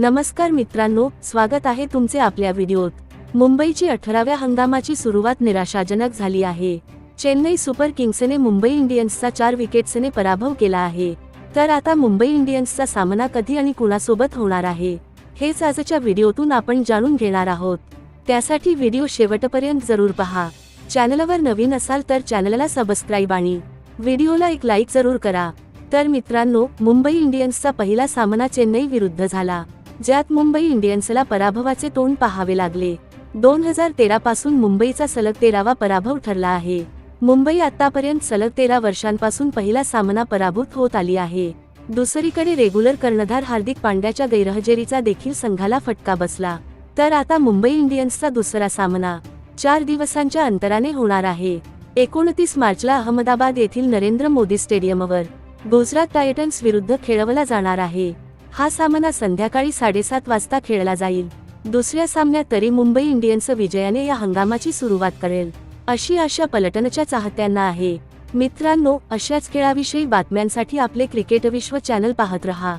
नमस्कार मित्रांनो स्वागत आहे तुमचे आपल्या व्हिडिओत. मुंबईची अठराव्या हंगामाची सुरुवात निराशाजनक झाली आहे. चेन्नई सुपर किंग्सने मुंबई इंडियन्सचा चार विकेट्सने पराभव केला आहे. तर आता मुंबई इंडियन्सचा सामना कधी आणि कुणासोबत होणार आहे हेच आजच्या व्हिडिओतून आपण जाणून घेणार आहोत. त्यासाठी व्हिडिओ शेवटपर्यंत जरूर पहा. चॅनलवर नवीन असाल तर चॅनलला सबस्क्राईब आणि व्हिडिओला एक लाईक जरूर करा. तर मित्रांनो मुंबई इंडियन्सचा पहिला सामना चेन्नई विरुद्ध झाला. ज्यात मुंबई इंडियन्सला पराभवाचे तोंड पाहावे लागले. दोन हजार तेरा पासून मुंबईचा सलग तेरावा पराभव ठरला आहे. मुंबई आतापर्यंत सलग तेरा वर्षांपासून पहिला सामना पराभूत होत आली आहे. दुसरीकडे रेग्युलर कर्णधार हार्दिक पांड्याच्या गैरहजेरीचा देखील संघाला फटका बसला. तर आता मुंबई इंडियन्सचा दुसरा सामना चार दिवसांच्या अंतराने होणार आहे. एकोणतीस मार्चला अहमदाबाद येथील नरेंद्र मोदी स्टेडियमवर गुजरात टायटन्स विरुद्ध खेळवला जाणार आहे. हा सामना संध्याकाळी साडेसात वाजता खेळला जाईल. दुसऱ्या सामन्यात तरी मुंबई इंडियन्स विजयाने या हंगामाची सुरुवात करेल. अशी आशा पलटणच्या चाहत्यांना आहे. मित्रांनो अशाच खेळाविषयी बातम्यांसाठी आपले क्रिकेट विश्व चॅनल पाहत रहा.